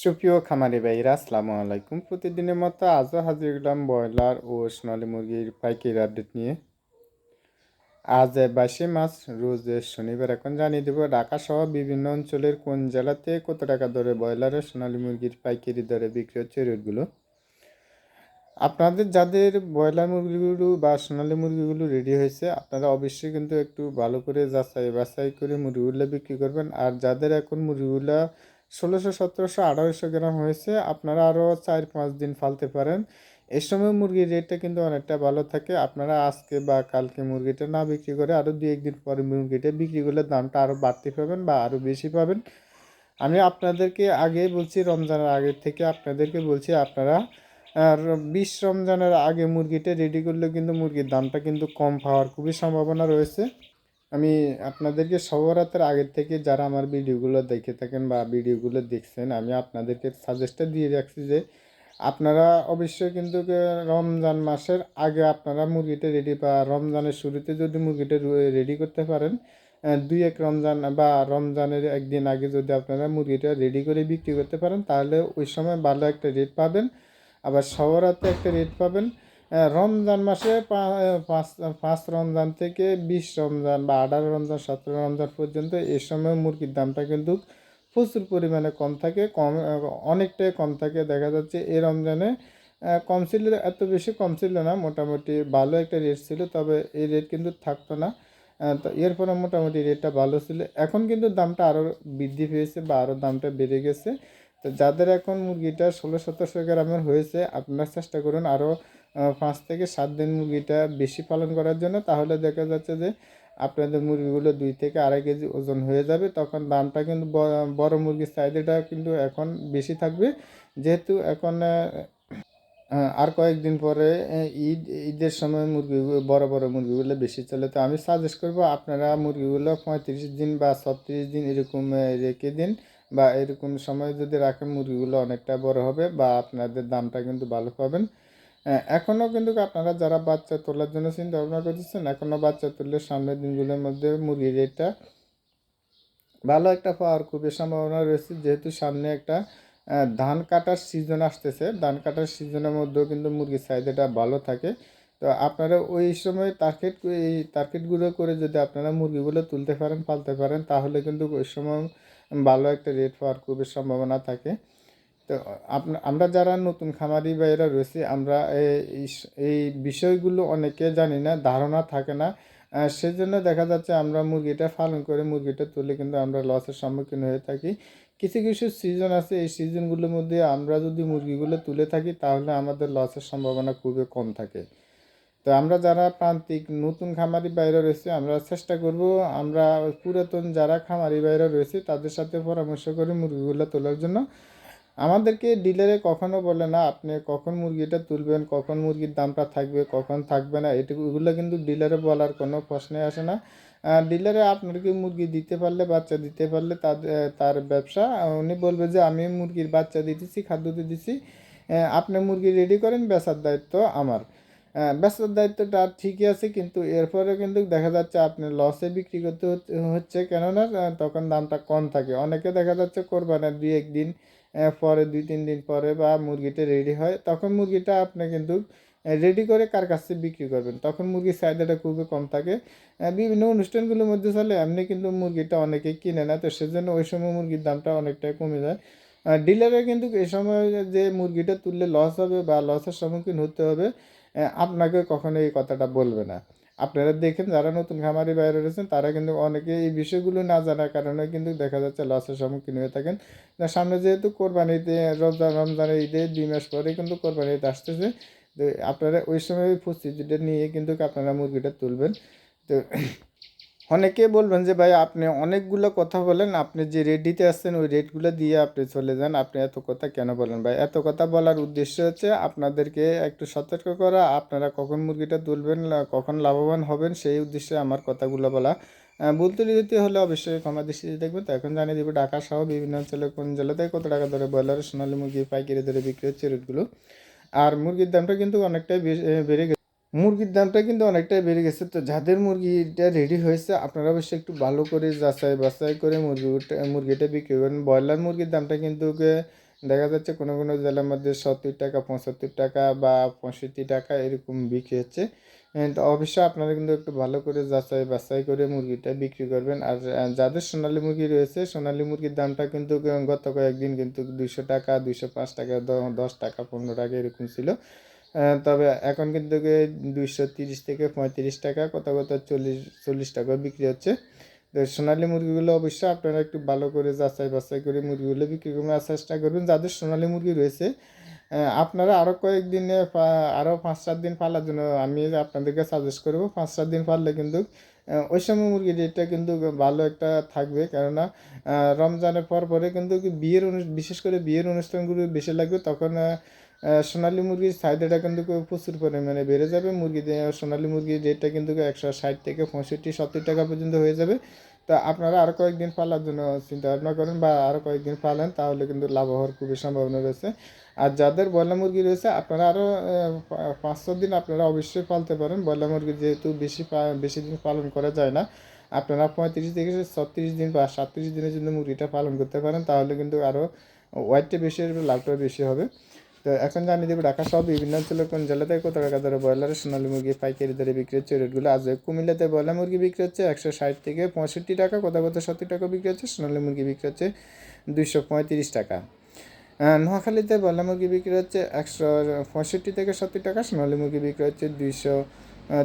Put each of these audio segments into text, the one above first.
সুপ্রিয় খামারি ভাইরা আসসালামু আলাইকুম। প্রতিদিনের মতো আজও হাজির হলাম ব্রয়লার ও সোনালী মুরগির পাইকারি আপডেট নিয়ে। আজ বাইশে মাস রোজ শনিবার। এখন জানিয়ে দেবো ঢাকা সহ বিভিন্ন অঞ্চলের কোন জেলাতে কত টাকা দরে ব্রয়লার ও সোনালী মুরগির পাইকারি দরে বিক্রি হচ্ছে রেটগুলো? আপনাদের যাদের ব্রয়লার মুরগিগুলো বা সোনালী মুরগিগুলো রেডি হয়েছে, আপনারা অবশ্যই কিন্তু একটু ভালো করে যাচাই বাছাই করে মুরগিগুলো বিক্রি করবেন। আর যাদের এখন মুরগিগুলো ষোলোশো, সতেরোশো আঠারোশো গ্রাম হয়েছে। আপনারা আরও চার পাঁচ দিন ফালতে পারেন। এই সময় মুরগির রেটটা কিন্তু অনেকটা ভালো থাকে। আপনারা আজকে বা কালকে মুরগিটা না বিক্রি করে আরও দু একদিন পরে মুরগিটা বিক্রি করলে দামটা আরও বাড়তি পাবেন বা আরও বেশি পাবেন। আমি আপনাদেরকে আগে বলছি, রমজানের আগে থেকে আপনাদেরকে বলছি, আপনারা আর বিশ রমজানের আগে মুরগিটা রেডি করলে কিন্তু মুরগির দামটা কিন্তু কম পাওয়ার খুবই সম্ভাবনা রয়েছে। আমি আপনাদেরকে সবরাতের আগের থেকে যারা আমার ভিডিওগুলো দেখে থাকেন বা ভিডিওগুলো দেখছেন, আমি আপনাদেরকে সাজেস্টটা দিয়ে রাখছি যে, আপনারা অবশ্যই কিন্তু রমজান মাসের আগে আপনারা মুরগিটা রেডি বা রমজানের শুরুতে যদি মুরগিটা রেডি করতে পারেন দুই এক রমজান বা রমজানের একদিন আগে যদি আপনারা মুরগিটা রেডি করে বিক্রি করতে পারেন, তাহলে ওই সময় ভালো একটা রেট পাবেন। আবার সবরাতে একটা রেট পাবেন। রমজান মাসে পাঁচ পাঁচ রমজান থেকে বিশ রমজান বা আঠারো রমজান, সতেরো রমজান পর্যন্ত এই সময় মুরগির দামটা কিন্তু প্রচুর পরিমাণে কম থাকে, কম অনেকটাই কম থাকে। দেখা যাচ্ছে এই রমজানে কম ছিল, এত বেশি কম ছিল না, মোটামুটি ভালো একটা রেট ছিল, তবে এই রেট কিন্তু থাকতো না। তো এরপরে মোটামুটি রেটটা ভালো ছিল। এখন কিন্তু দামটা আরও বৃদ্ধি পেয়েছে বা আরও দামটা বেড়ে গেছে। তো যাদের এখন মুরগিটা ষোলো, সতেরোশো গ্রামের হয়েছে, আপনারা চেষ্টা করুন আরও পাঁচ থেকে সাত দিন মুরগিটা বেশি পালন করার জন্য, তাহলে দেখা যাচ্ছে যে আপনাদের মুরগিগুলো দুই থেকে আড়াই কেজি ওজন হয়ে যাবে। তখন দামটা কিন্তু বড় মুরগির চাহিদাটা কিন্তু এখন বেশি থাকবে। যেহেতু এখন আর কয়েকদিন পরে ঈদ, ঈদের সময় মুরগি, বড় বড় মুরগিগুলো বেশি চলে। তো আমি সাজেস্ট করব আপনারা মুরগিগুলো পঁয়ত্রিশ দিন বা ছত্রিশ দিন এরকম রেখে দিন বা এরকম সময় যদি রাখেন, মুরগিগুলো অনেকটা বড় হবে বা আপনাদের দামটা কিন্তু ভালো পাবেন। এখনও কিন্তু আপনারা যারা বাচ্চা তোলার জন্য চিন্তা ভাবনা করতেছেন এখনও বাচ্চা তুললে সামনের দিনগুলোর মধ্যে মুরগির রেটটা ভালো একটা পাওয়ার খুবই সম্ভাবনা রয়েছে। যেহেতু সামনে একটা ধান কাটার সিজন আসতেছে, ধান কাটার সিজনের মধ্যেও কিন্তু মুরগির চাহিদাটা ভালো থাকে। তো আপনারা ওই সময় টার্গেট এই টার্গেটগুলো করে যদি আপনারা মুরগিগুলো তুলতে পারেন, পালতে পারেন, তাহলে কিন্তু ওই সময় ভালো একটা রেট পাওয়ার খুবই সম্ভাবনা থাকে। তো আমরা যারা নতুন খামারি বাইরা রয়েছি, আমরা এই বিষয়গুলো অনেকে জানি না, ধারণা থাকে না। সেজন্য দেখা যাচ্ছে আমরা মুরগিটা পালন করে মুরগিটা তুলে কিন্তু আমরা লসের সম্মুখীন হয়ে থাকি। কিছু কিছু সিজন আছে, এই সিজনগুলোর মধ্যে আমরা যদি মুরগিগুলো তুলে থাকি, তাহলে আমাদের লসের সম্ভাবনা খুবই কম থাকে। তো আমরা যারা প্রান্তিক নতুন খামারি বাইরে রয়েছে, আমরা চেষ্টা করব, আমরা পুরাতন যারা খামারি বাইরে রয়েছে, তাদের সাথে পরামর্শ করে মুরগিগুলো তোলার জন্য। আমাদেরকে ডিলারে কখনো বলে না, আপনি কখন মুরগিটা তুলবেন, কখন মুরগির দামটা থাকবে, কখন থাকবে না, এটুকু, এগুলো কিন্তু ডিলারে বলার কোনো প্রশ্নই আসে না। ডিলারে আপনাকে মুরগি দিতে পারলে বাচ্চা দিতে পারলে তার ব্যবসা উনি বলবে যে, আমি মুরগির বাচ্চা দিতেছি, খাদ্য দিতেছি আপনি মুরগি রেডি করেন, বেচার দায়িত্ব আমার। বেচার দায়িত্বটা ঠিকই আছে, কিন্তু এরপরে কিন্তু দেখা যাচ্ছে আপনি লসে বিক্রি করতে হচ্ছে কেননা তখন দামটা কম থাকে। অনেকে দেখা যাচ্ছে কোরবানের দুই একদিন পরে দুই, তিন দিন পরে বা মুরগিটা রেডি হয়, তখন মুরগিটা আপনি কিন্তু রেডি করে কার কাছে বিক্রি করবেন। তখন মুরগির চাহিদাটা খুবই কম থাকে। বিভিন্ন অনুষ্ঠানগুলোর মধ্যে চলে, এমনি কিন্তু মুরগিটা অনেকে কিনে না, তো সেজন্য ওই সময় মুরগির দামটা অনেকটাই কমে যায়। ডিলারে কিন্তু এই সময় যে মুরগিটা তুললে লস হবে বা লসের সম্মুখীন হতে হবে আপনাকে কখনো এই কথাটা বলবে না। আপনারা দেখেন যারা নতুন খামারি বাইরে রয়েছেন, তারা কিন্তু অনেকে এই বিষয়গুলো না জানার কারণে কিন্তু দেখা যাচ্ছে লসের সম্মুখীন হয়ে থাকেন। সামনে যেহেতু কোরবানিতে রমজান, রমজানের ঈদে দুই মাস পরে কিন্তু কোরবানি ঈদ আসতেছে। তো আপনারা ওই সময় প্রস্তুতিটা নিয়ে কিন্তু আপনারা মুরগিটা তুলবেন। তো অনেকে বলবেন যে, ভাই, আপনি অনেকগুলো কথা বলেন, আপনি যে রেডিতে আসছেন ওই রেটগুলো দিয়ে আপনি চলে যান, আপনি এত কথা কেন বলেন? ভাই, এত কথা বলার উদ্দেশ্য হচ্ছে আপনাদেরকে একটু সতর্ক করা, আপনারা কখন মুরগিটা তুলবেন কখন লাভবান হবেন, সেই উদ্দেশ্যে আমার কথাগুলো বলা। বলতে দিতে হলে অবশ্যই ক্ষমা দৃষ্টিতে দেখবেন। তো এখন জানিয়ে দেবো, ঢাকা সহ বিভিন্ন অঞ্চলে কোন জেলাতে কত টাকা ধরে ব্রয়লার সোনালি মুরগি পাইকারি ধরে বিক্রি হচ্ছে রেটগুলো। আর মুরগির দামটা কিন্তু অনেকটাই বেড়ে গেছে। মুরগির দামটা কিন্তু অনেকটাই বেড়ে গেছে। তো যাদের মুরগিটা রেডি হয়েছে, আপনারা অবশ্যই একটু ভালো করে যাচাই বাছাই করে মুরগিটা মুরগিটা বিক্রি করবেন ব্রয়লার মুরগির দামটা কিন্তু দেখা যাচ্ছে কোনো কোনো জেলার মধ্যে সত্তর টাকা, পঁচাত্তর টাকা বা পঁয়ষট্টি টাকা এরকম বিক্রি হচ্ছে। তো অবশ্যই আপনারা কিন্তু একটু ভালো করে যাচাই বাছাই করে মুরগিটা বিক্রি করবেন। আর যাদের সোনালী মুরগি রয়েছে, সোনালী মুরগির দামটা কিন্তু গত কয়েকদিন কিন্তু দুইশো টাকা, দুইশো পাঁচ টাকা দশ টাকা, পনেরো টাকা এরকম ছিল। তবে এখন কিন্তু দুইশো তিরিশ থেকে পঁয়ত্রিশ টাকা কোথাও কোথাও চল্লিশ চল্লিশ টাকা বিক্রি হচ্ছে। তো সোনালী মুরগিগুলো অবশ্যই আপনারা একটু ভালো করে যাচাই বাছাই করে মুরগিগুলো বিক্রি করার চেষ্টা করবেন যাদের সোনালী মুরগি রয়েছে আপনারা আরও কয়েকদিনে আরও পাঁচ সাত দিন পালার জন্য আমি আপনাদেরকে সাজেস্ট করব। পাঁচ সাত দিন পারলে কিন্তু ওই সময় মুরগির রেটটা কিন্তু ভালো একটা থাকবে। কেননা রমজানের পর পরে কিন্তু বিয়ের বিশেষ করে বিয়ের অনুষ্ঠানগুলো বেশি লাগবে। তখন সোনালী মুরগির চাহিদাটা কিন্তু প্রচুর পরিমাণে বেড়ে যাবে। মুরগি সোনালী মুরগির রেটটা কিন্তু একশো ষাট থেকে পঁয়ষট্টি, সত্তর টাকা পর্যন্ত হয়ে যাবে। তা আপনারা আরও কয়েকদিন পালার জন্য চিন্তা ভাবনা করেন বা আরও কয়েকদিন পালেন, তাহলে কিন্তু লাভ হওয়ার খুবই সম্ভাবনা রয়েছে। আর যাদের ব্রয়লার মুরগি রয়েছে, আপনারা আরও পাঁচ দিন আপনারা অবশ্যই পালতে পারেন। ব্রয়লার মুরগি যেহেতু বেশি বেশি দিন পালন করা যায় না, আপনারা পঁয়ত্রিশ থেকে ছত্রিশ দিন বা সাতত্রিশ দিনের জন্য মুরগিটা পালন করতে পারেন, তাহলে কিন্তু আরও ওয়াইটটা বেশি হবে, লাভটাও বেশি হবে। তো এখন জানিয়ে দেবো ঢাকা সহ বিভিন্ন অঞ্চলে কোন জেলাতে কত টাকা দরে ব্রয়লারের সোনালী মুরগি পাইকারি দরে বিক্রি হচ্ছে, রেটগুলো আজ কুমিল্লাতে ব্রয়লার মুরগি বিক্রি হচ্ছে একশো ষাট থেকে পঁয়ষট্টি টাকা কোথাও কোথাও সত্তর টাকা বিক্রি হচ্ছে, সোনালী মুরগি বিক্রি হচ্ছে দুইশো পঁয়ত্রিশ টাকা। নোয়াখালীতে ব্রয়লার মুরগি বিক্রি হচ্ছে একশো পঁয়ষট্টি থেকে সত্তর টাকা, সোনালী মুরগি বিক্রি হচ্ছে দুইশো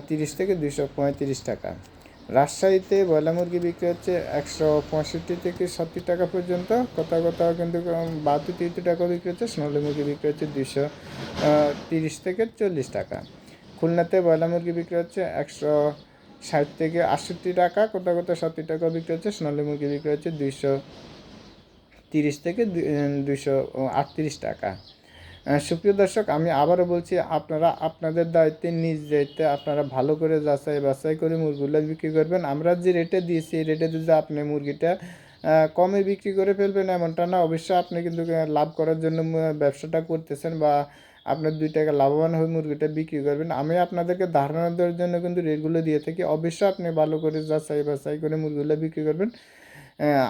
তিরিশ থেকে দুইশো পঁয়ত্রিশ টাকা। রাজশাহীতে ব্রয়লার মুরগি বিক্রি হচ্ছে একশো পঁয়ষট্টি থেকে সত্তর টাকা পর্যন্ত। কোথাও কোথাও কিন্তু বাহাত্তর তিরিশ টাকা বিক্রি হচ্ছে, সোনালী মুরগি বিক্রি হচ্ছে দুশো তিরিশ থেকে চল্লিশ টাকা। খুলনাতে ব্রয়লার মুরগি বিক্রি হচ্ছে একশো ষাট থেকে আটষট্টি টাকা কোথাও কোথাও সত্তর টাকা বিক্রি হচ্ছে, সোনালী মুরগি বিক্রি হচ্ছে দুইশো তিরিশ থেকে দুইশো আটত্রিশ টাকা। সুপ্রিয় দর্শক, আমি আবারও বলছি, আপনারা আপনাদের দায়িত্বে, নিজ দায়িত্বে আপনারা ভালো করে যাচাই বাছাই করে মুরগিগুলো বিক্রি করবেন। আমরা যে রেটে দিয়েছি, এই রেটে যদি আপনি মুরগিটা কমে বিক্রি করে ফেলবেন এমনটা না, অবশ্যই আপনি কিন্তু লাভ করার জন্য ব্যবসাটা করতেছেন বা আপনার দুই টাকা লাভবান হয়ে মুরগিটা বিক্রি করবেন। আমি আপনাদেরকে ধারণা দেওয়ার জন্য কিন্তু রেটগুলো দিয়ে থাকি। অবশ্যই আপনি ভালো করে যাচাই বাছাই করে মুরগিগুলো বিক্রি করবেন।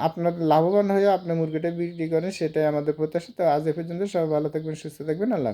আপনার লাভবান হয়ে আপনি মুরগিটা বিক্রি করেন, সেটাই আমাদের প্রত্যাশা তো আজ এ পর্যন্ত সবাই ভালো থাকবেন, সুস্থ থাকবেন, আল্লাহ।